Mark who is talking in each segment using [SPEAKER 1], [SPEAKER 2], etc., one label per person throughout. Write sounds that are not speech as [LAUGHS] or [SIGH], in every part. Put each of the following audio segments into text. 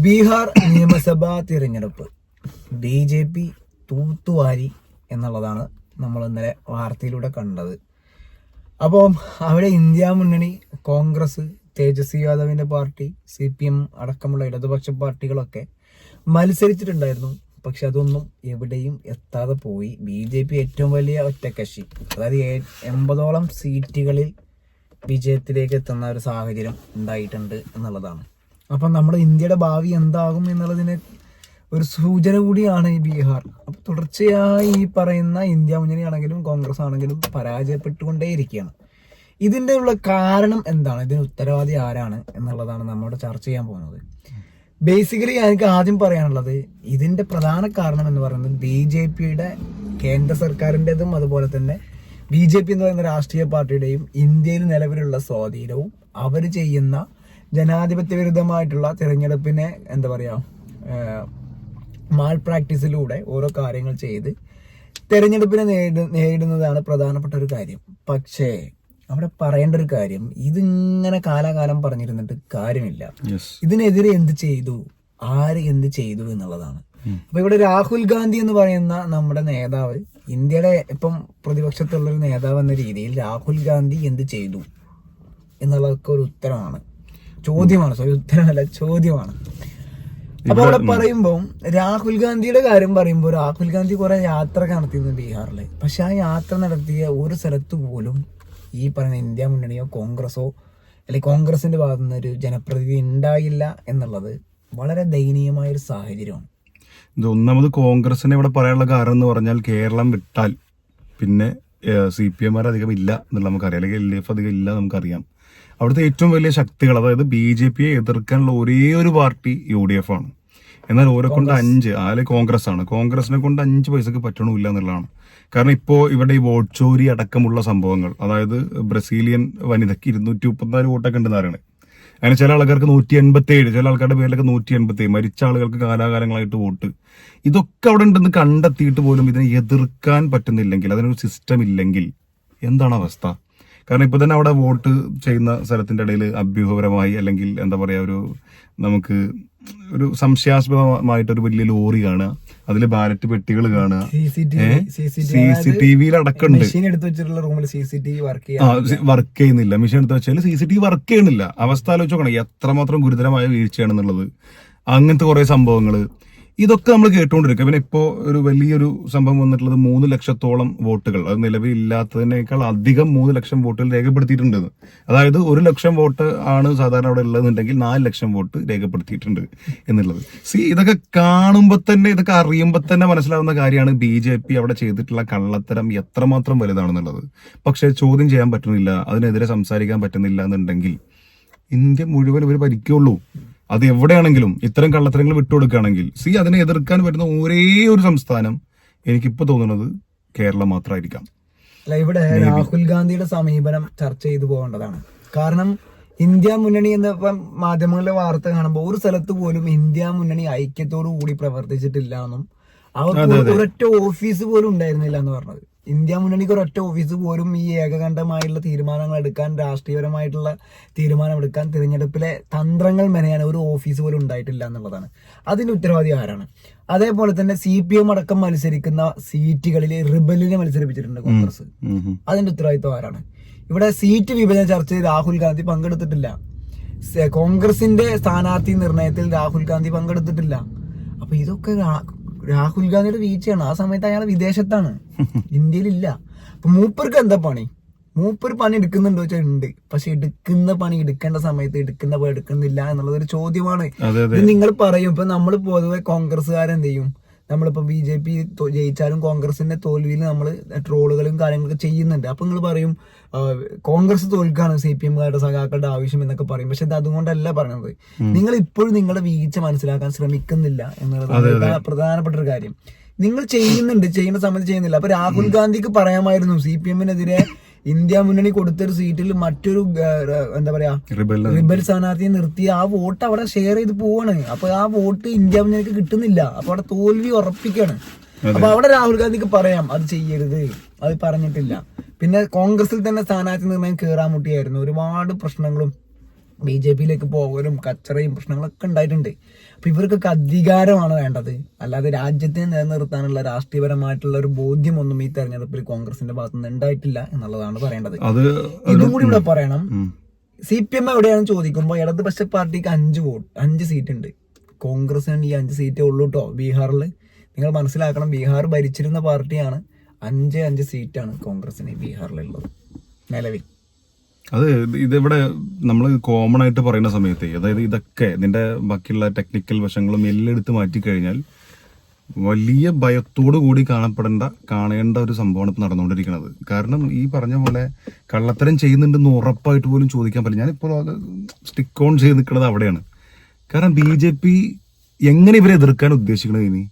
[SPEAKER 1] ബീഹാർ നിയമസഭാ തിരഞ്ഞെടുപ്പ്. B J P തൂത്തുവാരി എന്നുള്ളതാണ് നമ്മൾ ഇന്നലെ വാർത്തയിലൂടെ കണ്ടത്. അപ്പോൾ അവിടെ ഇന്ത്യ മുന്നണി കോൺഗ്രസ് തേജസ്വി യാദവിന്റെ പാർട്ടി സി പി എം അടക്കമുള്ള ഇടതുപക്ഷ പാർട്ടികളൊക്കെ മത്സരിച്ചിട്ടുണ്ടായിരുന്നു. പക്ഷെ അതൊന്നും എവിടെയും എത്താതെ പോയി. ബി ജെ പി ഏറ്റവും വലിയ ഒറ്റക്കക്ഷി അതായത് എൺപതോളം സീറ്റുകളിൽ വിജയത്തിലേക്ക് എത്തുന്ന ഒരു സാഹചര്യം ഉണ്ടായിട്ടുണ്ട് എന്നുള്ളതാണ്. അപ്പം നമ്മുടെ ഇന്ത്യയുടെ ഭാവി എന്താകും എന്നുള്ളതിനെ ഒരു സൂചന കൂടിയാണ് ഈ ബീഹാർ. അപ്പം തുടർച്ചയായി ഈ പറയുന്ന ഇന്ത്യ മുന്നണിയാണെങ്കിലും കോൺഗ്രസ് ആണെങ്കിലും പരാജയപ്പെട്ടുകൊണ്ടേയിരിക്കുകയാണ്. ഇതിന്റെ ഉള്ള കാരണം എന്താണ്? ഇതിന് ഉത്തരവാദി ആരാണ് എന്നുള്ളതാണ് നമ്മുടെ ചർച്ച ചെയ്യാൻ പോകുന്നത്. ബേസിക്കലി എനിക്ക് ആദ്യം പറയാനുള്ളത് ഇതിന്റെ പ്രധാന കാരണം എന്ന് പറയുന്നത് ബി ജെ പിയുടെ കേന്ദ്ര സർക്കാരിന്റെതും അതുപോലെ തന്നെ ബി ജെ പി എന്ന് പറയുന്ന രാഷ്ട്രീയ പാർട്ടിയുടെയും ഇന്ത്യയിൽ നിലവിലുള്ള സ്വാധീനവും അവർ ചെയ്യുന്ന ജനാധിപത്യ വിരുദ്ധമായിട്ടുള്ള തിരഞ്ഞെടുപ്പിനെ എന്താ പറയാ മാൾ പ്രാക്ടീസിലൂടെ ഓരോ കാര്യങ്ങൾ ചെയ്ത് തെരഞ്ഞെടുപ്പിനെ നേരിട നേരിടുന്നതാണ് പ്രധാനപ്പെട്ട ഒരു കാര്യം. പക്ഷേ അവിടെ പറയേണ്ട ഒരു കാര്യം ഇതിങ്ങനെ കാലാകാലം പറഞ്ഞിരുന്നിട്ട് കാര്യമില്ല. ഇതിനെതിരെ എന്ത് ചെയ്തു? ആര് എന്ത് ചെയ്തു എന്നുള്ളതാണ്. അപ്പൊ ഇവിടെ രാഹുൽ ഗാന്ധി എന്ന് പറയുന്ന നമ്മുടെ നേതാവ് ഇന്ത്യയുടെ ഇപ്പം പ്രതിപക്ഷത്തുള്ള ഒരു നേതാവ് എന്ന രീതിയിൽ രാഹുൽ ഗാന്ധി എന്ത് ചെയ്തു എന്നുള്ളതൊക്കെ ഒരു ഉത്തരമാണ്. ചോദ്യമാണ്. സോറി ഉത്തരമല്ല ചോദ്യമാണ്. അപ്പൊ അവിടെ പറയുമ്പോൾ രാഹുൽ ഗാന്ധിയുടെ കാര്യം പറയുമ്പോൾ രാഹുൽ ഗാന്ധി കുറെ യാത്ര നടത്തിയിരുന്നു ബീഹാറിൽ. പക്ഷെ ആ യാത്ര നടത്തിയ ഒരു സ്ഥലത്ത് പോലും ഈ പറയുന്ന ഇന്ത്യ മുന്നണിയോ കോൺഗ്രസോ അല്ലെങ്കിൽ കോൺഗ്രസിന്റെ ഭാഗത്തു നിന്ന് ഒരു ജനപ്രതിനിധി ഉണ്ടായില്ല എന്നുള്ളത് വളരെ ദയനീയമായ ഒരു സാഹചര്യമാണ്.
[SPEAKER 2] ഇത് ഒന്നാമത് കോൺഗ്രസിനെ ഇവിടെ പറയാനുള്ള കാരണം എന്ന് പറഞ്ഞാൽ കേരളം വിട്ടാൽ പിന്നെ സി പി എം അധികം ഇല്ല എന്നുള്ള നമുക്കറിയാം. അല്ലെങ്കിൽ എൽ ഡി എഫ് അധികം ഇല്ല നമുക്കറിയാം. അവിടുത്തെ ഏറ്റവും വലിയ ശക്തികൾ അതായത് ബി ജെ പിയെ എതിർക്കാനുള്ള ഒരേ ഒരു പാർട്ടി യു ഡി എഫ് ആണ്. എന്നാൽ ഓരെ കൊണ്ട് അഞ്ച് ആലെ കോൺഗ്രസ് ആണ്. കോൺഗ്രസിനെ കൊണ്ട് അഞ്ച് പൈസക്ക് പറ്റണമില്ല എന്നുള്ളതാണ്. കാരണം ഇപ്പോൾ ഇവിടെ ഈ വോട്ട് ചോരി അടക്കമുള്ള സംഭവങ്ങൾ അതായത് ബ്രസീലിയൻ വനിതയ്ക്ക് ഇരുന്നൂറ്റി മുപ്പത്തിനാല് വോട്ടൊക്കെ ഉണ്ടെന്ന് പറയുന്നത് അങ്ങനെ ചില ആൾക്കാർക്ക് നൂറ്റി എൺപത്തി ഏഴ് ചില ആൾക്കാരുടെ പേരിലൊക്കെ നൂറ്റി എൺപത്തി ഏഴ് മരിച്ച ആളുകൾക്ക് കാലാകാലങ്ങളായിട്ട് വോട്ട്. ഇതൊക്കെ അവിടെ ഉണ്ടെന്ന് കണ്ടെത്തിയിട്ട് പോലും ഇതിനെ എതിർക്കാൻ പറ്റുന്നില്ലെങ്കിൽ അതിനൊരു സിസ്റ്റം ഇല്ലെങ്കിൽ എന്താണ് അവസ്ഥ? കാരണം ഇപ്പൊ തന്നെ അവിടെ വോട്ട് ചെയ്യുന്ന സ്ഥലത്തിന്റെ ഇടയിൽ അഭ്യൂഹപരമായി അല്ലെങ്കിൽ എന്താ പറയാ ഒരു നമുക്ക് ഒരു സംശയാസ്പദമായിട്ട് ഒരു വലിയ ലോറി കാണുക അതിൽ ബാലറ്റ് പെട്ടികൾ കാണുക സി സി ടി വിയിൽ അടക്കമുണ്ട്
[SPEAKER 1] വർക്ക്
[SPEAKER 2] ചെയ്യുന്നില്ല മെഷീൻ എടുത്ത് വെച്ചാൽ C C T V work ചെയ്യണില്ല അവസ്ഥ ആലോചിച്ച് നോക്കണം എത്രമാത്രം ഗുരുതരമായ വീഴ്ചയാണെന്നുള്ളത്. അങ്ങനത്തെ കുറെ സംഭവങ്ങൾ ഇതൊക്കെ നമ്മൾ കേട്ടുകൊണ്ടിരിക്കുക പിന്നെ ഇപ്പോ ഒരു വലിയൊരു സംഭവം വന്നിട്ടുള്ളത് മൂന്ന് ലക്ഷത്തോളം വോട്ടുകൾ. അത് നിലവിലില്ലാത്തതിനേക്കാൾ അധികം മൂന്ന് ലക്ഷം വോട്ടുകൾ രേഖപ്പെടുത്തിയിട്ടുണ്ട്. അതായത് ഒരു ലക്ഷം വോട്ട് ആണ് സാധാരണ അവിടെ ഉള്ളതെന്നുണ്ടെങ്കിൽ നാല് ലക്ഷം വോട്ട് രേഖപ്പെടുത്തിയിട്ടുണ്ട് എന്നുള്ളത്. സി ഇതൊക്കെ കാണുമ്പോൾ തന്നെ ഇതൊക്കെ അറിയുമ്പോൾ തന്നെ മനസ്സിലാവുന്ന കാര്യമാണ് ബി ജെ പി അവിടെ ചെയ്തിട്ടുള്ള കള്ളത്തരം എത്രമാത്രം വലുതാണെന്നുള്ളത്. പക്ഷെ ചോദ്യം ചെയ്യാൻ പറ്റുന്നില്ല. അതിനെതിരെ സംസാരിക്കാൻ പറ്റുന്നില്ല എന്നുണ്ടെങ്കിൽ ഇന്ത്യ മുഴുവൻ ഇവർ ഭരിക്കുള്ളൂ. അത് എവിടെയാണെങ്കിലും ഇത്തരം കള്ളത്തരങ്ങൾ വിട്ടുകൊടുക്കുകയാണെങ്കിൽ സി അതിനെ എതിർക്കാൻ പറ്റുന്ന ഒരേ ഒരു സംസ്ഥാനം എനിക്കിപ്പോ തോന്നുന്നത് കേരളം മാത്രമായിരിക്കാം.
[SPEAKER 1] അല്ല ഇവിടെ രാഹുൽ ഗാന്ധിയുടെ സമീപനം ചർച്ച ചെയ്തു പോകേണ്ടതാണ്. കാരണം ഇന്ത്യ മുന്നണി എന്ന മാധ്യമങ്ങളിലെ വാർത്ത കാണുമ്പോൾ ഒരു സ്ഥലത്ത് പോലും ഇന്ത്യ മുന്നണി ഐക്യത്തോടു കൂടി പ്രവർത്തിച്ചിട്ടില്ല എന്നും അവർക്ക് ഒരൊറ്റ ഓഫീസ് പോലും ഉണ്ടായിരുന്നില്ല എന്ന് പറഞ്ഞത്. ഇന്ത്യ മുന്നണിക്ക് ഒരൊറ്റ ഓഫീസ് പോലും ഈ ഏകകണ്ഠമായിട്ടുള്ള തീരുമാനങ്ങൾ എടുക്കാൻ രാഷ്ട്രീയപരമായിട്ടുള്ള തീരുമാനം എടുക്കാൻ തിരഞ്ഞെടുപ്പിലെ തന്ത്രങ്ങൾ മെനയാൻ ഒരു ഓഫീസ് പോലും ഉണ്ടായിട്ടില്ല എന്നുള്ളതാണ്. അതിന് ഉത്തരവാദി ആരാണ്? അതേപോലെ തന്നെ സി പി എം അടക്കം മത്സരിക്കുന്ന സീറ്റുകളിൽ റിബലിനെ മത്സരിപ്പിച്ചിട്ടുണ്ട് കോൺഗ്രസ്. അതിന്റെ ഉത്തരവാദിത്വം ആരാണ്? ഇവിടെ സീറ്റ് വിഭജന ചർച്ചയിൽ രാഹുൽ ഗാന്ധി പങ്കെടുത്തിട്ടില്ല. കോൺഗ്രസിന്റെ സ്ഥാനാർത്ഥി നിർണയത്തിൽ രാഹുൽ ഗാന്ധി പങ്കെടുത്തിട്ടില്ല. അപ്പൊ ഇതൊക്കെ രാഹുൽ ഗാന്ധിയുടെ വീഴ്ചയാണ് ആ സമയത്ത് അയാൾ വിദേശത്താണ്. [LAUGHS] ഇന്ത്യയിലില്ല. അപ്പൊ മൂപ്പർക്ക് എന്താ പണി? മൂപ്പർ പണി എടുക്കുന്നുണ്ടോ വെച്ചാൽ ഉണ്ട്. പക്ഷെ എടുക്കുന്ന പണി എടുക്കേണ്ട സമയത്ത് എടുക്കുന്ന പണി എടുക്കുന്നില്ല എന്നുള്ളത് ഒരു ചോദ്യമാണ് ഇത് നിങ്ങൾ പറയും. ഇപ്പൊ നമ്മൾ പൊതുവെ കോൺഗ്രസ്സുകാരെന്ത് ചെയ്യും? നമ്മളിപ്പോ ബി ജെ പി ജയിച്ചാലും കോൺഗ്രസിന്റെ തോൽവിയിൽ നമ്മൾ ട്രോളുകളും കാര്യങ്ങളൊക്കെ ചെയ്യുന്നുണ്ട്. അപ്പൊ നിങ്ങൾ പറയും കോൺഗ്രസ് തോൽക്കാണ് സി പി എമ്മുകാരുടെ സഖാക്കളുടെ ആവശ്യം എന്നൊക്കെ പറയും. പക്ഷെ ഇത് അതുകൊണ്ടല്ല പറയുന്നത് നിങ്ങൾ ഇപ്പോഴും നിങ്ങളുടെ വീഴ്ച മനസ്സിലാക്കാൻ ശ്രമിക്കുന്നില്ല എന്നുള്ളത് പ്രധാ- പ്രധാനപ്പെട്ട ഒരു കാര്യം. നിങ്ങൾ ചെയ്യുന്നുണ്ട് ചെയ്യുന്ന സമയത്ത് ചെയ്യുന്നില്ല. അപ്പൊ രാഹുൽ ഗാന്ധിക്ക് പറയാമായിരുന്നു സി പി എമ്മിനെതിരെ ഇന്ത്യ മുന്നണി കൊടുത്തൊരു സീറ്റിൽ മറ്റൊരു എന്താ പറയാ
[SPEAKER 2] റിബൽ
[SPEAKER 1] റിബൽ സ്ഥാനാർത്ഥിയെ നിർത്തി. ആ വോട്ട് അവിടെ ഷെയർ ചെയ്ത് പോവാണ്. അപ്പൊ ആ വോട്ട് ഇന്ത്യ മുന്നണിക്ക് കിട്ടുന്നില്ല. അപ്പൊ അവിടെ തോൽവി ഉറപ്പിക്കാണ്. അപ്പൊ അവിടെ രാഹുൽ ഗാന്ധിക്ക് പറയാം അത് ചെയ്യരുത്. അത് പറഞ്ഞിട്ടില്ല. പിന്നെ കോൺഗ്രസിൽ തന്നെ സ്ഥാനാർത്ഥി നിർണയം കീറാമുട്ടിയായിരുന്നു. ഒരുപാട് പ്രശ്നങ്ങളും ബി ജെ പിയിലേക്ക് പോകലും കച്ചറയും പ്രശ്നങ്ങളൊക്കെ ഉണ്ടായിട്ടുണ്ട്. അപ്പൊ ഇവർക്കൊക്കെ അധികാരമാണ് വേണ്ടത്. അല്ലാതെ രാജ്യത്തെ നിലനിർത്താനുള്ള രാഷ്ട്രീയപരമായിട്ടുള്ള ഒരു ബോധ്യമൊന്നും ഈ തെരഞ്ഞെടുപ്പിൽ കോൺഗ്രസിന്റെ ഭാഗത്തു നിന്ന് ഉണ്ടായിട്ടില്ല എന്നുള്ളതാണ് പറയേണ്ടത്. ഇതും കൂടി ഇവിടെ പറയണം. സി പി എം എവിടെയാണെന്ന് ചോദിക്കുമ്പോൾ ഇടതുപക്ഷ പാർട്ടിക്ക് അഞ്ച് വോട്ട് അഞ്ച് സീറ്റ് ഉണ്ട് കോൺഗ്രസിന് ഈ അഞ്ച് സീറ്റേ ഉള്ളൂ കേട്ടോ ബീഹാറിൽ നിങ്ങൾ മനസ്സിലാക്കണം ബീഹാർ ഭരിച്ചിരുന്ന പാർട്ടിയാണ് അഞ്ച് അഞ്ച് സീറ്റാണ് കോൺഗ്രസിന് ബീഹാറിലുള്ളത്. നിലവിൽ.
[SPEAKER 2] അത് ഇതിവിടെ നമ്മൾ കോമൺ ആയിട്ട് പറയുന്ന സമയത്ത് അതായത് ഇതൊക്കെ ഇതിന്റെ ബാക്കിയുള്ള ടെക്നിക്കൽ വശങ്ങളും എല്ലാം എടുത്ത് മാറ്റി കഴിഞ്ഞാൽ വലിയ ഭയത്തോടു കൂടി കാണപ്പെടേണ്ട കാണേണ്ട ഒരു സംഭവമാണ് ഇപ്പൊ നടന്നുകൊണ്ടിരിക്കുന്നത്. കാരണം ഈ പറഞ്ഞ പോലെ കള്ളത്തരം ചെയ്യുന്നുണ്ടെന്ന് ഉറപ്പായിട്ട് പോലും ചോദിക്കാൻ പറ്റില്ല. ഞാനിപ്പോൾ അത് സ്റ്റിക്ക് ഓൺ ചെയ്ത് നിൽക്കുന്നത് അവിടെയാണ്. കാരണം ബി ജെ പി എങ്ങനെ ഇവരെ എതിർക്കാൻ ഉദ്ദേശിക്കണത് ഇനി?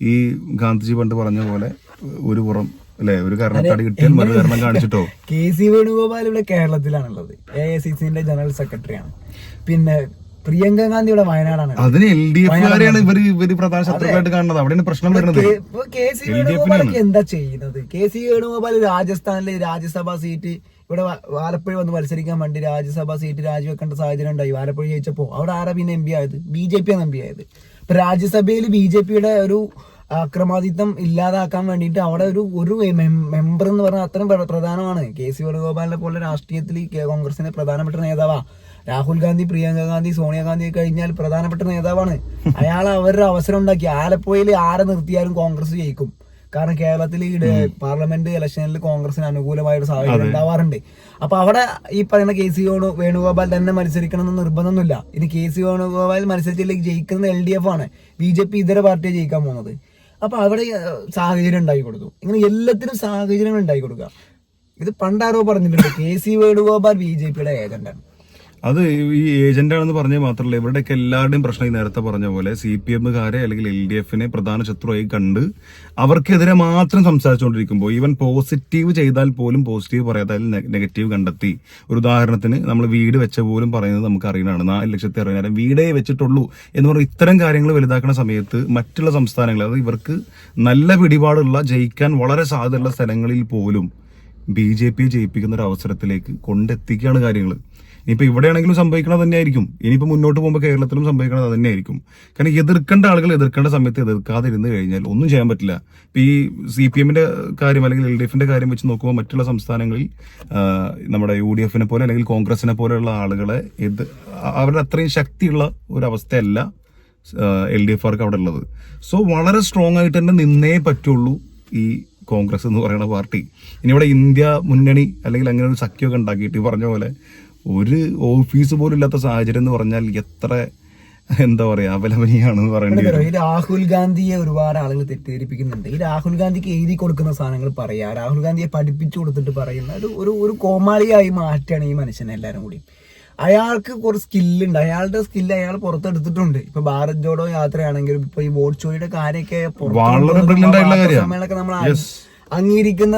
[SPEAKER 2] ഈ ഗാന്ധിജി പണ്ട് പറഞ്ഞ പോലെ ഒരു പുറം അല്ലെ? ഒരു കാരണത്താടി കിട്ടിയാൽ മറു കാരണം കാണിച്ചിട്ടോ? [LAUGHS]
[SPEAKER 1] കെ സി വേണുഗോപാൽ ഇവിടെ കേരളത്തിലാണുള്ളത്. എ ഐ സി സിന്റെ ജനറൽ സെക്രട്ടറിയാണ്. പിന്നെ പ്രിയങ്ക ഗാന്ധി ഇവിടെ വയനാടാണ്.
[SPEAKER 2] അതിന് എൽ ഡി എഫുകാരെയാണ് ഇവർ ഇവർ പ്രധാന ശത്രുക്കളായിട്ട് കാണുന്നത്. അവിടെയാണ് പ്രശ്നം വരുന്നത്.
[SPEAKER 1] കെ- ഇപ്പൊ സി വേണുഗോപാലൊക്കെ എന്താ ചെയ്യുന്നത്? കെ സി വേണുഗോപാൽ രാജസ്ഥാനിലെ രാജ്യസഭാ സീറ്റ് ഇവിടെ ആലപ്പുഴ വന്ന് മത്സരിക്കാൻ വേണ്ടി രാജ്യസഭാ സീറ്റ് രാജിവെക്കേണ്ട സാഹചര്യം ഉണ്ടായി. ആലപ്പുഴ ജയിച്ചപ്പോ അവിടെ ആരാ പിന്നെ എം പി ആയത്? ബി ജെ പി ആണ് എം പി ആയത്. ഇപ്പൊ രാജ്യസഭയിൽ ബി ജെ പിയുടെ ഒരു അക്രമാദിത്വം ഇല്ലാതാക്കാൻ വേണ്ടിയിട്ട് അവിടെ ഒരു ഒരു മെമ്പർ എന്ന് പറഞ്ഞാൽ അത്രയും പ്ര- പ്രധാനമാണ്. കെ സി വേണുഗോപാലിനെ പോലെ രാഷ്ട്രീയത്തിൽ കോൺഗ്രസിന്റെ പ്രധാനപ്പെട്ട നേതാവാ. രാഹുൽ ഗാന്ധി പ്രിയങ്ക ഗാന്ധി സോണിയാഗാന്ധി കഴിഞ്ഞാൽ പ്രധാനപ്പെട്ട നേതാവാണ്. അയാൾ അവരുടെ അവസരം ഉണ്ടാക്കി. ആലപ്പുഴയിൽ ആരെ നിർത്തിയാലും കോൺഗ്രസ് ജയിക്കും. കാരണം കേരളത്തിൽ ഈ പാർലമെന്റ് ഇലക്ഷനിൽ കോൺഗ്രസിന് അനുകൂലമായ ഒരു സാഹചര്യം ഉണ്ടാവാറുണ്ട്. അപ്പൊ അവിടെ ഈ പറയുന്ന കെ സി വേണു വേണുഗോപാൽ തന്നെ മത്സരിക്കണം എന്ന് നിർബന്ധമൊന്നുമില്ല. ഇനി കെ സി വേണുഗോപാൽ മത്സരിച്ചില്ലെങ്കിൽ ജയിക്കുന്നത് എൽ ഡി എഫ് ആണ്. ബി ജെ പി ഇതര പാർട്ടിയെ ജയിക്കാൻ പോകുന്നത്. അപ്പൊ അവിടെ സാഹചര്യം ഉണ്ടാക്കി കൊടുത്തു. ഇങ്ങനെ എല്ലാത്തിനും സാഹചര്യങ്ങൾ ഉണ്ടാക്കി കൊടുക്കുക. ഇത് പണ്ടാരോ പറഞ്ഞിട്ടുണ്ട് K C Venugopal B J പിയുടെ ഏജന്റാണ്.
[SPEAKER 2] അത് ഈ ഏജന്റ് ആണെന്ന് പറഞ്ഞാൽ മാത്രമല്ല ഇവരുടെയൊക്കെ എല്ലാവരുടെയും പ്രശ്നം ഈ നേരത്തെ പറഞ്ഞ പോലെ സി പി എമ്മുകാരെ അല്ലെങ്കിൽ എൽ ഡി എഫിനെ പ്രധാന ശത്രുവായി കണ്ട് അവർക്കെതിരെ മാത്രം സംസാരിച്ചുകൊണ്ടിരിക്കുമ്പോൾ ഈവൻ പോസിറ്റീവ് ചെയ്താൽ പോലും പോസിറ്റീവ് പറയാതെ നെഗറ്റീവ് കണ്ടെത്തി. ഒരു ഉദാഹരണത്തിന് നമ്മൾ വീട് വെച്ച പോലും പറയുന്നത് നമുക്ക് അറിയണമാണ് നാല് ലക്ഷത്തി അറുപതിനായിരം വീടേ വെച്ചിട്ടുള്ളൂ എന്ന് പറഞ്ഞാൽ ഇത്തരം കാര്യങ്ങൾ വലുതാക്കുന്ന സമയത്ത് മറ്റുള്ള സംസ്ഥാനങ്ങൾ അതായത് ഇവർക്ക് നല്ല പിടിപാടുള്ള ജയിക്കാൻ വളരെ സാധ്യതയുള്ള സ്ഥലങ്ങളിൽ പോലും ബി ജെ പിയെ ജയിപ്പിക്കുന്ന ഒരു അവസരത്തിലേക്ക് കൊണ്ടെത്തിക്കുകയാണ് കാര്യങ്ങൾ ഇനിയിപ്പോ ഇവിടെയാണെങ്കിലും സംഭവിക്കണത് തന്നെയായിരിക്കും. ഇനിയിപ്പോൾ മുന്നോട്ട് പോകുമ്പോൾ കേരളത്തിലും സംഭവിക്കണത് അത് തന്നെയായിരിക്കും. കാരണം എതിർക്കേണ്ട ആളുകൾ എതിർക്കേണ്ട സമയത്ത് എതിർക്കാതെ ഇരുന്ന് കഴിഞ്ഞാൽ ഒന്നും ചെയ്യാൻ പറ്റില്ല. ഇപ്പം ഈ സി പി എമ്മിന്റെ കാര്യം അല്ലെങ്കിൽ എൽ ഡി എഫിന്റെ കാര്യം വെച്ച് നോക്കുമ്പോൾ മറ്റുള്ള സംസ്ഥാനങ്ങളിൽ നമ്മുടെ യു ഡി എഫിനെ പോലെ അല്ലെങ്കിൽ കോൺഗ്രസിനെ പോലെയുള്ള ആളുകളെ എത് അവരുടെ അത്രയും ശക്തിയുള്ള ഒരു അവസ്ഥയല്ല എൽ ഡി എഫ് ആർക്ക് അവിടെ ഉള്ളത്. സോ വളരെ സ്ട്രോങ് ആയിട്ട് തന്നെ നിന്നേ പറ്റുള്ളൂ ഈ കോൺഗ്രസ് എന്ന് പറയുന്ന പാർട്ടി. ഇനി ഇവിടെ ഇന്ത്യ മുന്നണി അല്ലെങ്കിൽ അങ്ങനെ ഒരു സഖ്യമൊക്കെ ഉണ്ടാക്കിയിട്ട് ഈ പറഞ്ഞ പോലെ ഒരു ഓഫീസ് പോലും ഇല്ലാത്ത സാഹചര്യം എന്ന് പറഞ്ഞാൽ എത്ര എന്താ പറയാ അപലപനീയാണെന്ന് പറയേണ്ടി വരും.
[SPEAKER 1] ഈ രാഹുൽ ഗാന്ധിയെ ഒരുപാട് ആളുകൾ തെറ്റിദ്ധരിപ്പിക്കുന്നുണ്ട്. ഈ രാഹുൽ ഗാന്ധിക്ക് എഴുതി കൊടുക്കുന്ന സാധനങ്ങൾ പറയാ രാഹുൽ ഗാന്ധിയെ പഠിപ്പിച്ചു കൊടുത്തിട്ട് പറയുന്ന ഒരു ഒരു ഒരു കോമാളിയായി മാറ്റാണ് ഈ മനുഷ്യനെ എല്ലാവരും കൂടി. അയാൾക്ക് കുറച്ച് സ്കില്ലുണ്ട്. അയാളുടെ സ്കില്ല് അയാൾ പുറത്തെടുത്തിട്ടുണ്ട്. ഇപ്പൊ ഭാരത് ജോഡോ യാത്രയാണെങ്കിലും ഇപ്പൊ ഈ വോട്ട് ചോയുടെ കാര്യമൊക്കെ നമ്മൾ. അംഗീകരിക്കുന്ന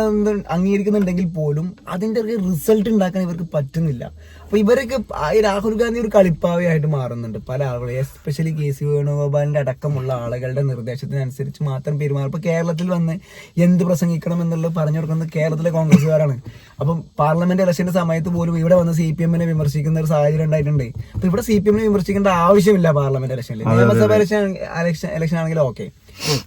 [SPEAKER 1] അംഗീകരിക്കുന്നുണ്ടെങ്കിൽ പോലും അതിന്റെ ഒരു റിസൾട്ട് ഉണ്ടാക്കാൻ ഇവർക്ക് പറ്റുന്നില്ല. അപ്പോൾ ഇവരൊക്കെ ഈ രാഹുൽ ഗാന്ധി ഒരു കളിപ്പാവയായിട്ട് മാറുന്നുണ്ട്. പല ആളുകളും എസ്പെഷ്യലി കെ സി വേണുഗോപാലിന്റെ അടക്കമുള്ള ആളുകളുടെ നിർദ്ദേശത്തിനനുസരിച്ച് മാത്രം പെരുമാറും. ഇപ്പൊ കേരളത്തിൽ വന്ന് എന്ത് പ്രസംഗിക്കണം എന്നുള്ളത് പറഞ്ഞു കൊടുക്കുന്നത് കേരളത്തിലെ കോൺഗ്രസ്സുകാരാണ്. അപ്പം പാർലമെന്റ് ഇലക്ഷന്റെ സമയത്ത് പോലും ഇവിടെ വന്ന് സി പി എമ്മിനെ വിമർശിക്കുന്ന ഒരു സാഹചര്യം ഉണ്ടായിട്ടുണ്ട്. അപ്പോൾ ഇവിടെ സി പി എമ്മിനെ വിമർശിക്കേണ്ട ആവശ്യമില്ല പാർലമെന്റ് ഇലക്ഷനിൽ. നിയമസഭ ഇലക്ഷൻ ഇലക്ഷൻ ഇലക്ഷൻ ആണെങ്കിലും ഓക്കെ.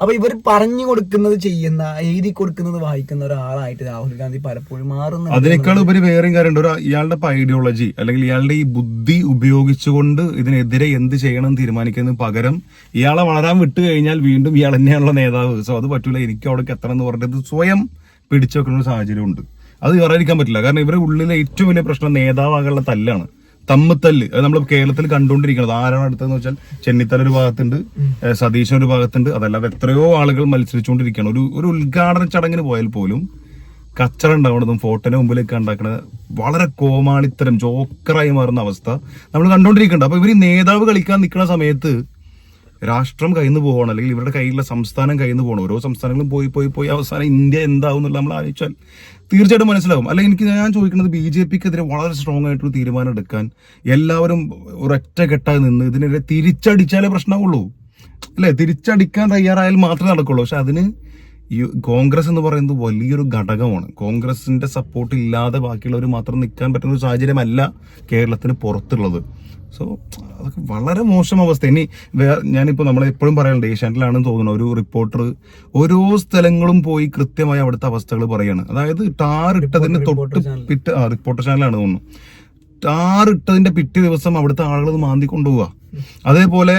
[SPEAKER 1] അപ്പൊ ഇവർ പറഞ്ഞു കൊടുക്കുന്നത് ചെയ്യുന്ന എഴുതി കൊടുക്കുന്നത് വായിക്കുന്ന ഒരാളായിട്ട് രാഹുൽ ഗാന്ധി പലപ്പോഴും മാറുന്നു
[SPEAKER 2] അതിനേക്കാൾ ഉപരി വേറെയും ഒരു ഇയാളുടെ ഐഡിയോളജി അല്ലെങ്കിൽ ഇയാളുടെ ഈ ബുദ്ധി ഉപയോഗിച്ചുകൊണ്ട് ഇതിനെതിരെ എന്ത് ചെയ്യണം തീരുമാനിക്കുന്നതിന് പകരം ഇയാളെ വളരാൻ വിട്ടു കഴിഞ്ഞാൽ വീണ്ടും ഇയാൾ തന്നെയാണുള്ള നേതാവ്. സോ അത് പറ്റൂല. എനിക്ക് അവിടേക്ക് എത്തണം എന്ന് പറഞ്ഞിട്ട് സ്വയം പിടിച്ചു വെക്കുന്ന ഒരു സാഹചര്യമുണ്ട്. അത് പറയാതിരിക്കാൻ പറ്റില്ല. കാരണം ഇവരുടെ ഉള്ളിലെ ഏറ്റവും വലിയ പ്രശ്നം നേതാവാകാനുള്ള തല്ലാണ്. തമ്മിത്തല്ല്. അത് നമ്മൾ കേരളത്തിൽ കണ്ടുകൊണ്ടിരിക്കുന്നത്. ആരാണ് അടുത്തതെന്ന് വെച്ചാൽ ചെന്നിത്തല ഒരു ഭാഗത്തുണ്ട് സതീശ സതീശൻ ഒരു ഭാഗത്തുണ്ട്. അതല്ലാതെ എത്രയോ ആളുകൾ മത്സരിച്ചുകൊണ്ടിരിക്കുകയാണ്. ഒരു ഒരു ഉദ്ഘാടന ചടങ്ങിന് പോയാൽ പോലും കച്ചറ ഉണ്ടാവുന്നതും ഫോട്ടോന് മുമ്പിലേക്ക് ഉണ്ടാക്കുന്നത് വളരെ കോമാളിത്തരം ജോക്കറായി മാറുന്ന അവസ്ഥ നമ്മൾ കണ്ടുകൊണ്ടിരിക്കുന്നുണ്ട്. അപ്പൊ ഇവർ നേതാവ് കളിക്കാൻ നിൽക്കുന്ന സമയത്ത് രാഷ്ട്രം കയ്യിന്ന് പോകണം അല്ലെങ്കിൽ ഇവരുടെ കയ്യിലുള്ള സംസ്ഥാനം കയ്യിന്ന് പോകണം ഓരോ സംസ്ഥാനങ്ങളും പോയി പോയി പോയി. അവസാനം ഇന്ത്യ എന്താവും എന്നുള്ള നമ്മൾ ആലോചിച്ചാൽ തീർച്ചയായിട്ടും മനസ്സിലാവും. അല്ലെങ്കിൽ എനിക്ക് ഞാൻ ചോദിക്കുന്നത് ബി ജെ പിക്കെതിരെ വളരെ സ്ട്രോങ് ആയിട്ടൊരു തീരുമാനം എടുക്കാൻ എല്ലാവരും ഒരൊറ്റ കെട്ടായി നിന്ന് ഇതിനെതിരെ തിരിച്ചടിച്ചാലേ പ്രശ്നമുള്ളൂ. അല്ലെ? തിരിച്ചടിക്കാൻ തയ്യാറായാൽ മാത്രമേ നടക്കുള്ളൂ. പക്ഷെ അതിന് ഈ കോൺഗ്രസ് എന്ന് പറയുന്നത് വലിയൊരു ഘടകമാണ്. കോൺഗ്രസിന്റെ സപ്പോർട്ട് ഇല്ലാതെ ബാക്കിയുള്ളവർ മാത്രം നിൽക്കാൻ പറ്റുന്ന ഒരു സാഹചര്യമല്ല കേരളത്തിന് പുറത്തുള്ളത്. സോ അതൊക്കെ വളരെ മോശം അവസ്ഥ. ഇനി വേറെ ഞാനിപ്പോൾ നമ്മൾ എപ്പോഴും പറയാറുണ്ട് ഏഷ്യാനെറ്റിലാണെന്ന് തോന്നുന്നു ഒരു റിപ്പോർട്ടർ ഓരോ സ്ഥലങ്ങളും പോയി കൃത്യമായി അവിടുത്തെ അവസ്ഥകൾ പറയാണ്. അതായത് ടാർ ഇട്ടതിന് തൊട്ട് പിറ്റ് ആ റിപ്പോർട്ടർ ചാനലാണ് തോന്നുന്നു. ടാർ ഇട്ടതിന്റെ പിറ്റേ ദിവസം അവിടുത്തെ ആളുകൾ മാന്തി കൊണ്ടുപോവുക അതേപോലെ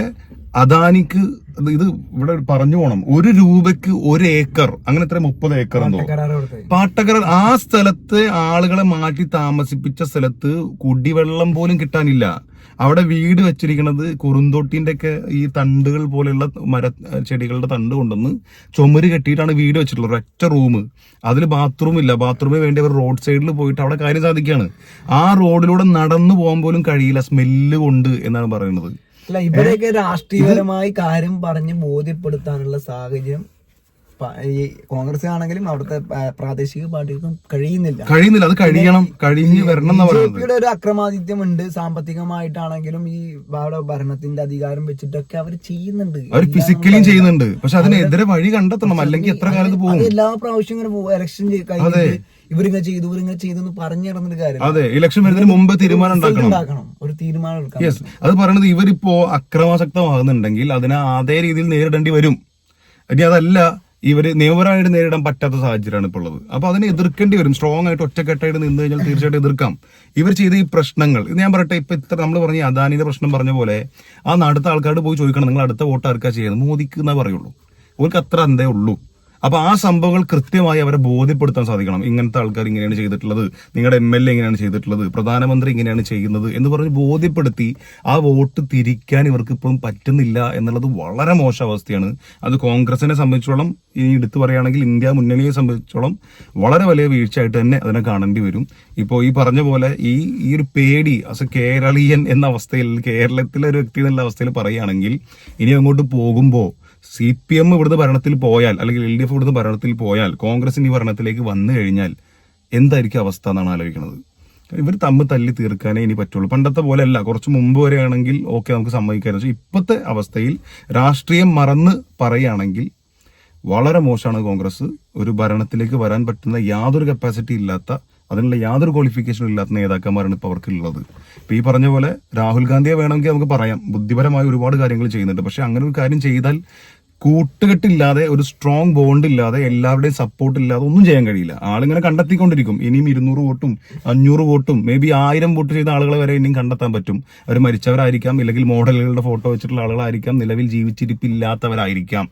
[SPEAKER 2] അദാനിക്ക് ഇത് ഇവിടെ പറഞ്ഞു പോണം. ഒരു രൂപയ്ക്ക് ഒരു ഏക്കർ അങ്ങനെ എത്ര മുപ്പത് ഏക്കർ എന്തോ. പാട്ടക്കര ആ സ്ഥലത്ത് ആളുകളെ മാറ്റി താമസിപ്പിച്ച സ്ഥലത്ത് കുടിവെള്ളം പോലും കിട്ടാനില്ല. അവിടെ വീട് വെച്ചിരിക്കുന്നത് കുറുന്തോട്ടിന്റെ ഒക്കെ ഈ തണ്ടുകൾ പോലെയുള്ള മര ചെടികളുടെ തണ്ട് കൊണ്ടുവന്ന് ചുമര് കെട്ടിയിട്ടാണ് വീട് വെച്ചിട്ടുള്ളത്. ഒരൊറ്റ റൂം. അതിൽ ബാത്റൂം ഇല്ല. ബാത്റൂമിന് വേണ്ടി അവർ റോഡ് സൈഡിൽ പോയിട്ട് അവിടെ കാര്യം സാധിക്കുകയാണ്. ആ റോഡിലൂടെ നടന്നു പോകാൻ പോലും കഴിയില്ല. സ്മെല്ല് കൊണ്ട് എന്നാണ് പറയുന്നത്.
[SPEAKER 1] അല്ല ഇവരെയൊക്കെ രാഷ്ട്രീയപരമായി കാര്യം പറഞ്ഞ് ബോധ്യപ്പെടുത്താനുള്ള സാഹചര്യം ഈ കോൺഗ്രസ് ആണെങ്കിലും അവിടുത്തെ പ്രാദേശിക പാർട്ടികൾക്കും കഴിയുന്നില്ല.
[SPEAKER 2] കഴിയുന്നില്ല. അത് കഴിയണം കഴിഞ്ഞ് വരണം
[SPEAKER 1] ബിജെപിയുടെ ഒരു അക്രമാദിത്യം ഉണ്ട് സാമ്പത്തികമായിട്ടാണെങ്കിലും ഈ അവിടെ ഭരണത്തിന്റെ അധികാരം വെച്ചിട്ടൊക്കെ അവർ ചെയ്യുന്നുണ്ട്.
[SPEAKER 2] അവർ ഫിസിക്കലിയും ചെയ്യുന്നുണ്ട്. പക്ഷെ അതിനെതിരെ വഴി കണ്ടെത്തണം. അല്ലെങ്കിൽ എത്ര കാലത്ത് പോകും?
[SPEAKER 1] എല്ലാ പ്രാവശ്യം ഇങ്ങനെ പോകും ഇലക്ഷൻ കഴിഞ്ഞിട്ട് ഇവരിങ്ങനെ ചെയ്തു ഇവരിങ്ങനെ ചെയ്തു എന്ന് പറഞ്ഞു നടന്നിട്ട് കാര്യം.
[SPEAKER 2] അതെ ഇലക്ഷൻ വരുന്നതിന് മുമ്പ് തീരുമാനം ഉണ്ടാക്കണം.
[SPEAKER 1] ഒരു തീരുമാനം എടുക്കണം
[SPEAKER 2] യെസ് അത് പറയുന്നത് ഇവരിപ്പോ അക്രമാസക്തമാകുന്നുണ്ടെങ്കിൽ അതിനെ അതേ രീതിയിൽ നേരിടേണ്ടി വരും. ഇനി അതല്ല ഇവർ നിയമപരമായിട്ട് നേരിടാൻ പറ്റാത്ത സാഹചര്യമാണ് ഇപ്പോൾ ഉള്ളത്. അപ്പൊ അതിനെ എതിർക്കേണ്ടി വരും. സ്ട്രോങ് ആയിട്ട് ഒറ്റക്കെട്ടായിട്ട് നിന്ന് കഴിഞ്ഞാൽ തീർച്ചയായിട്ടും എതിർക്കാം. ഇവർ ചെയ്ത ഈ പ്രശ്നങ്ങൾ ഇത് ഞാൻ പറയട്ടെ ഇപ്പൊ ഇത്ര നമ്മൾ പറഞ്ഞ അദാനിന്റെ അദാനിയുടെ പ്രശ്നം പറഞ്ഞ പോലെ ആ അടുത്ത ആൾക്കാരോട് പോയി ചോദിക്കണം നിങ്ങൾ അടുത്ത വോട്ട് ആർക്കാ ചെയ്യുന്നത്? മോദിക്ക് എന്നേ പറയുള്ളൂ. അവർക്ക് അത്ര എന്തേ ഉള്ളൂ. അപ്പൊ ആ സംഭവങ്ങൾ കൃത്യമായി അവരെ ബോധ്യപ്പെടുത്താൻ സാധിക്കണം. ഇങ്ങനത്തെ ആൾക്കാർ ഇങ്ങനെയാണ് ചെയ്തിട്ടുള്ളത്. നിങ്ങളുടെ എം എൽ എ ഇങ്ങനെയാണ് ചെയ്തിട്ടുള്ളത്. പ്രധാനമന്ത്രി ഇങ്ങനെയാണ് ചെയ്യുന്നത് എന്ന് പറഞ്ഞ് ബോധ്യപ്പെടുത്തി ആ വോട്ട് തിരിക്കാൻ ഇവർക്ക് ഇപ്പോഴും പറ്റുന്നില്ല എന്നുള്ളത് വളരെ മോശം അവസ്ഥയാണ്. അത് കോൺഗ്രസിനെ സംബന്ധിച്ചോളം ഇനി എടുത്തു പറയുകയാണെങ്കിൽ ഇന്ത്യ മുന്നണിയെ സംബന്ധിച്ചോളം വളരെ വലിയ വീഴ്ചയായിട്ട് തന്നെ അതിനെ കാണേണ്ടി വരും. ഇപ്പോൾ ഈ പറഞ്ഞ പോലെ ഈ ഈ ഒരു പേടി അസ കേരളീയൻ എന്ന അവസ്ഥയിൽ കേരളത്തിലെ ഒരു വ്യക്തി എന്നുള്ള അവസ്ഥയിൽ പറയുകയാണെങ്കിൽ ഇനി അങ്ങോട്ട് പോകുമ്പോൾ സി പി എം ഇവിടുന്ന് ഭരണത്തിൽ പോയാൽ അല്ലെങ്കിൽ എൽ ഡി എഫ് ഇവിടുന്ന് ഭരണത്തിൽ പോയാൽ കോൺഗ്രസിന് ഈ ഭരണത്തിലേക്ക് വന്നു കഴിഞ്ഞാൽ എന്തായിരിക്കും അവസ്ഥ എന്നാണ് ആലോചിക്കുന്നത്. ഇവർ തമ്മിൽ തല്ലി തീർക്കാനേ ഇനി പറ്റുള്ളൂ. പണ്ടത്തെ പോലെ അല്ല കുറച്ച് മുമ്പ് വരെയാണെങ്കിൽ ഓക്കെ നമുക്ക് സമ്മതിക്കാമെന്ന് വെച്ചാൽ ഇപ്പോഴത്തെ അവസ്ഥയിൽ രാഷ്ട്രീയം മറന്ന് പറയുകയാണെങ്കിൽ വളരെ മോശമാണ് കോൺഗ്രസ്. ഒരു ഭരണത്തിലേക്ക് വരാൻ പറ്റുന്ന യാതൊരു കപ്പാസിറ്റി ഇല്ലാത്ത അതിനുള്ള യാതൊരു ക്വാളിഫിക്കേഷനും ഇല്ലാത്ത നേതാക്കന്മാരാണ് ഇപ്പോൾ അവർക്കുള്ളത്. ഇപ്പോൾ ഈ പറഞ്ഞ പോലെ രാഹുൽ ഗാന്ധിയെ വേണമെങ്കിൽ നമുക്ക് പറയാം. ബുദ്ധിപരമായി ഒരുപാട് കാര്യങ്ങൾ ചെയ്യുന്നുണ്ട്. പക്ഷേ അങ്ങനെ ഒരു കാര്യം ചെയ്താൽ കൂട്ടുകെട്ടില്ലാതെ ഒരു സ്ട്രോങ് ബോണ്ട് ഇല്ലാതെ എല്ലാവരുടെയും സപ്പോർട്ട് ഇല്ലാതെ ഒന്നും ചെയ്യാൻ കഴിയില്ല. ആളിങ്ങനെ കണ്ടെത്തിക്കൊണ്ടിരിക്കും. ഇനിയും ഇരുന്നൂറ് വോട്ടും അഞ്ഞൂറ് വോട്ടും മേ ബി ആയിരം വോട്ട് ചെയ്ത ആളുകളെ വരെ ഇനിയും കണ്ടെത്താൻ പറ്റും. അവർ മരിച്ചവരായിരിക്കാം ഇല്ലെങ്കിൽ മോഡലുകളുടെ ഫോട്ടോ വെച്ചിട്ടുള്ള ആളുകളായിരിക്കാം നിലവിൽ ജീവിച്ചിരിപ്പില്ലാത്തവരായിരിക്കാം.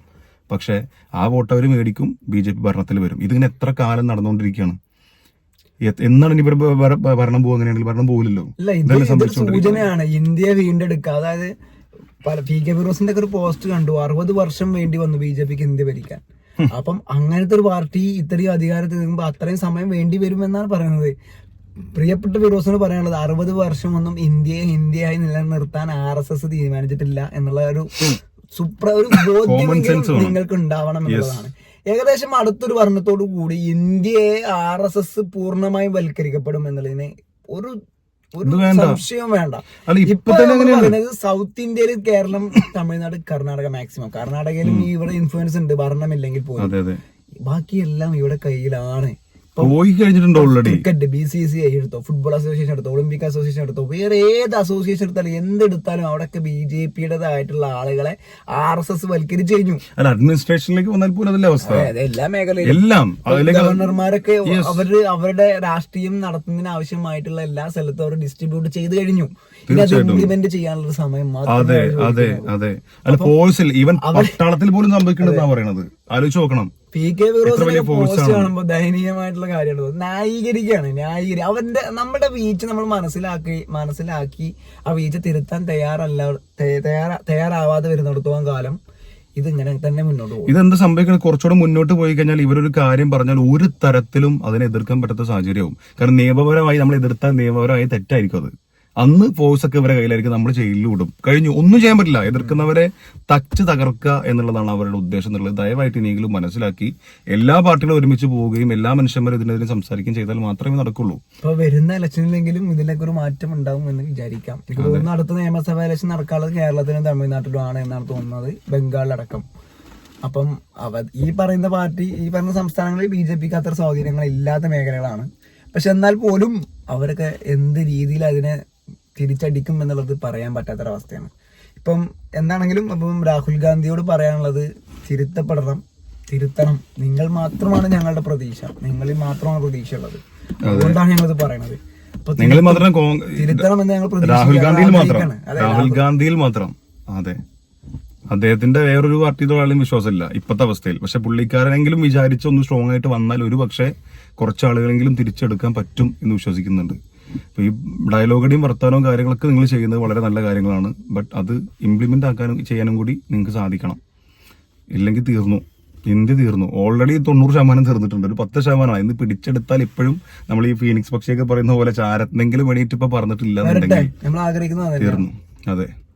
[SPEAKER 2] പക്ഷേ ആ വോട്ട് അവർ മേടിക്കും ബി ജെ പി ഭരണത്തിൽ വരും. ഇതിങ്ങനെ എത്ര കാലം നടന്നുകൊണ്ടിരിക്കുകയാണ്? എന്നാണ് ഇനി ഭരണം പോകുക അങ്ങനെയാണെങ്കിൽ ഭരണം പോകില്ലല്ലോ
[SPEAKER 1] സൂചനയാണ് ഇന്ത്യ വീണ്ടെടുക്കുക. അതായത് പല പി കെ ഫിറോസിന്റെ ഒക്കെ ഒരു പോസ്റ്റ് കണ്ടു അറുപത് വർഷം വേണ്ടി വന്നു ബി ജെ പിക്ക് ഇന്ത്യ ഭരിക്കാൻ. അപ്പം അങ്ങനത്തെ ഒരു പാർട്ടി ഇത്രയും അധികാരത്തിൽ നിൽക്കുമ്പോൾ അത്രയും സമയം വേണ്ടി വരുമെന്നാണ് പറയുന്നത്. പ്രിയപ്പെട്ട ഫിറോസിന് പറയാനുള്ളത് അറുപത് വർഷമൊന്നും ഇന്ത്യയെ ഇന്ത്യയായി നിലനിർത്താൻ ആർ എസ് എസ് തീരുമാനിച്ചിട്ടില്ല എന്നുള്ള ഒരു സുപ്ര ഒരു ബോധ്യമെങ്കിലും നിങ്ങൾക്ക് ഉണ്ടാവണം എന്നുള്ളതാണ്. ഏകദേശം അടുത്തൊരു വർണത്തോടു കൂടി ഇന്ത്യയെ ആർ എസ് എസ് പൂർണമായും വൽക്കരിക്കപ്പെടും എന്നുള്ളതിന് ഒരു ഒരു
[SPEAKER 2] സംശയം വേണ്ട. ഇപ്പൊ
[SPEAKER 1] പറയുന്നത് സൗത്ത് ഇന്ത്യയിൽ കേരളം തമിഴ്നാട് കർണാടക മാക്സിമം കർണാടകയിലും ഇവിടെ ഇൻഫ്ലുവൻസ് ഉണ്ട് ഭരണമില്ലെങ്കിൽ പോലും. ബാക്കിയെല്ലാം ഇവിടെ കയ്യിലാണ്.
[SPEAKER 2] പോയി കഴിഞ്ഞിട്ടുണ്ട് already
[SPEAKER 1] cricket B C C I എടുത്തോ ഫുട്ബോൾ അസോസിയേഷൻ എടുത്തോ ഒളിമ്പിക് അസോസിയേഷൻ എടുത്തോ വേറെ ഏത് അസോസിയേഷൻ എടുത്താലും എന്തെടുത്താലും അവിടെയൊക്കെ ബി ജെ പിയുടേതായിട്ടുള്ള ആളുകളെ ആർ എസ് എസ് വൽക്കരിച്ചു കഴിഞ്ഞു.
[SPEAKER 2] അല്ല അഡ്മിനിസ്ട്രേഷനിലേക്ക് വന്നാൽ പോലും അതല്ല അവസ്ഥ?
[SPEAKER 1] എല്ലാ മേഖലയിലും.
[SPEAKER 2] എല്ലാം.
[SPEAKER 1] ഗവർണർമാരൊക്കെ അവർ അവരുടെ രാഷ്ട്രീയം നടത്തുന്നതിന് ആവശ്യമായിട്ടുള്ള എല്ലാ സ്ഥലത്തും അവർ ഡിസ്ട്രിബ്യൂട്ട് ചെയ്ത് കഴിഞ്ഞു. ഇനി അത് ഇംപ്ലിമെന്റ് ചെയ്യാനുള്ള സമയം
[SPEAKER 2] അതെ
[SPEAKER 1] മാത്രമേ
[SPEAKER 2] അതെ അതെ. അല്ല ഫോഴ്സിൽ ഈവൻ പട്ടാളത്തിൽ പോലും സംഭവിക്കണമെന്നാ പറയണത്. ആലോചിച്ച് നോക്കണം.
[SPEAKER 1] പി കെ ഫിറോസിന്റെ പോസ്റ്റ് കാണുമ്പോൾ ദയനീയമായിട്ടുള്ള കാര്യമാണ്. ന്യായീകരിക്കുകയാണ് ന്യായീകരി അവന്റെ നമ്മുടെ വീഴ്ച നമ്മൾ മനസ്സിലാക്കി മനസ്സിലാക്കി ആ വീഴ്ച തിരുത്താൻ തയ്യാറല്ല തയ്യ- തയ്യാറാ- തയ്യാറാവാതെ വരുന്നിടത്തോളം കാലം ഇതിങ്ങനെ തന്നെ മുന്നോട്ട് പോകും.
[SPEAKER 2] ഇതെന്ത് സംഭവിക്കുന്നത് കുറച്ചുകൂടെ മുന്നോട്ട് പോയി കഴിഞ്ഞാൽ ഇവരൊരു കാര്യം പറഞ്ഞാൽ ഒരു തരത്തിലും അതിനെ എതിർക്കാൻ പറ്റാത്ത സാഹചര്യവും. കാരണം നിയമപരമായി നമ്മൾ എതിർത്താൽ നിയമപരമായി തെറ്റായിരിക്കും അത്. അന്ന് ഫോഴ്സ് ഒക്കെ ഇവരെ കയ്യിലായിരിക്കും നമ്മൾ ജയിലിൽ വിടും. കഴിഞ്ഞു ഒന്നും ചെയ്യാൻ പറ്റില്ല. എതിർക്കുന്നവരെ തച്ച് തകർക്കുക എന്നുള്ളതാണ് അവരുടെ ഉദ്ദേശം എന്നുള്ളത്. ദയവായിട്ട് ഇനിയെങ്കിലും മനസ്സിലാക്കി എല്ലാ പാർട്ടികളും ഒരുമിച്ച് പോവുകയും എല്ലാ മനുഷ്യന്മാരും ഇതിനെതിരെ സംസാരിക്കുകയും ചെയ്താൽ മാത്രമേ നടക്കുള്ളൂ.
[SPEAKER 1] ഇപ്പൊ വരുന്ന ഇലക്ഷനിലെങ്കിലും ഇതിനൊക്കെ ഒരു മാറ്റം ഉണ്ടാവും എന്ന് വിചാരിക്കാം. എനിക്ക് തോന്നുന്നു അടുത്ത നിയമസഭാ ഇലക്ഷൻ നടക്കാനുള്ളത് കേരളത്തിലും തമിഴ്നാട്ടിലും ആണ് എന്നാണ് തോന്നുന്നത് ബംഗാളിലടക്കം അപ്പം അവ ഈ പറയുന്ന പാർട്ടി ഈ പറയുന്ന സംസ്ഥാനങ്ങളിൽ ബി ജെ പിക്ക് അത്ര സ്വാധീനങ്ങൾ ഇല്ലാത്ത മേഖലകളാണ്. പക്ഷെ എന്നാൽ പോലും അവരൊക്കെ എന്ത് രീതിയിൽ അതിനെ തിരിച്ചടിക്കും എന്നുള്ളത് പറയാൻ പറ്റാത്തൊരവസ്ഥയാണ്. ഇപ്പം എന്താണെങ്കിലും അപ്പം രാഹുൽ ഗാന്ധിയോട് പറയാനുള്ളത് തിരുത്തപ്പെടണം തിരുത്തണം. നിങ്ങൾ മാത്രമാണ് ഞങ്ങളുടെ പ്രതീക്ഷ. നിങ്ങളിൽ മാത്രമാണ് പ്രതീക്ഷ ഉള്ളത് അതുകൊണ്ടാണ് ഞങ്ങളിത് പറയണത്.
[SPEAKER 2] നിങ്ങൾ മാത്രം
[SPEAKER 1] തിരുത്തണം എന്ന് ഞങ്ങൾ
[SPEAKER 2] രാഹുൽ ഗാന്ധിയിൽ മാത്രം. രാഹുൽ ഗാന്ധിയിൽ മാത്രം. അതെ. അദ്ദേഹത്തിന്റെ വേറൊരു പാർട്ടി തൊഴിലാളിയും വിശ്വാസമില്ല ഇപ്പോഴത്തെ അവസ്ഥയിൽ. പക്ഷെ പുള്ളിക്കാരനെങ്കിലും വിചാരിച്ച് ഒന്ന് സ്ട്രോങ് ആയിട്ട് വന്നാൽ ഒരു പക്ഷേ കുറച്ച് ആളുകളെങ്കിലും തിരിച്ചെടുക്കാൻ പറ്റും എന്ന് വിശ്വസിക്കുന്നുണ്ട്. അപ്പൊ ഈ ഡയലോഗടിയും വർത്തമാനവും കാര്യങ്ങളൊക്കെ നിങ്ങൾ ചെയ്യുന്നത് വളരെ നല്ല കാര്യങ്ങളാണ്. ബട്ട് അത് ഇംപ്ലിമെന്റ് ആക്കാനും ചെയ്യാനും കൂടി നിങ്ങൾക്ക് സാധിക്കണം. ഇല്ലെങ്കിൽ തീർന്നു. ഇന്ത്യ തീർന്നു? ഓൾറെഡി തൊണ്ണൂറ് ശതമാനം തീർന്നിട്ടുണ്ട്. ഒരു പത്ത് ശതമാനമാണ് ഇന്ന് പിടിച്ചെടുത്താൽ ഇപ്പോഴും നമ്മൾ ഈ ഫീനിക്സ് പക്ഷിയൊക്കെ പറയുന്ന പോലെ ചാരത്തെങ്കിലും വേണ്ടിയിട്ട് ഇപ്പൊ പറഞ്ഞിട്ടില്ല തീർന്നു. അതെ.